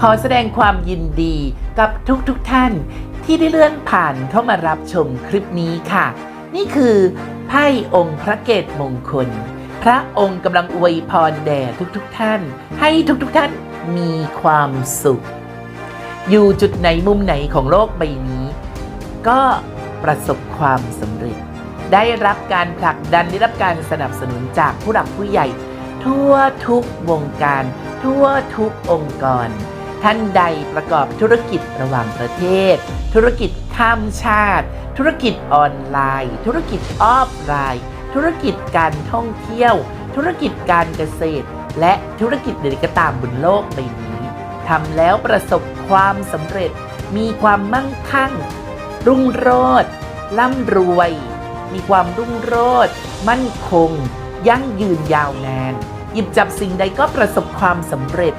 ขอแสดงความยินดีกับทุกๆทท่าน ที่ได้เลื่อนผ่านเข้ามารับชมคลิปนี้ค่ะ นี่คือไพ่องค์พระเกตมงคล พระองค์กำลังอวยพรแด่ทุกๆทท่าน ให้ทุกๆทท่านมีความสุข อยู่จุดไหนมุมไหนของโลกใบนี้ ก็ประสบความสำเร็จ ได้รับการผลักดันได้รับการสนับสนุนจากผู้หลักผู้ใหญ่ ทั่วทุกวงการ ทั่วทุกองค์กร ท่านใดประกอบธุรกิจระหว่างประเทศ ธุรกิจข้ามชาติ ธุรกิจออนไลน์ ธุรกิจออฟไลน์ ธุรกิจการท่องเที่ยว ธุรกิจการเกษตร และธุรกิจใดก็ตามบนโลกใบนี้ทำแล้วประสบความสำเร็จ มีความมั่งคั่ง รุ่งโรจน์ร่ำรวย มีความรุ่งโรจน์มั่นคง ยั่งยืนยาวนาน หยิบจับสิ่งใดก็ประสบความสำเร็จ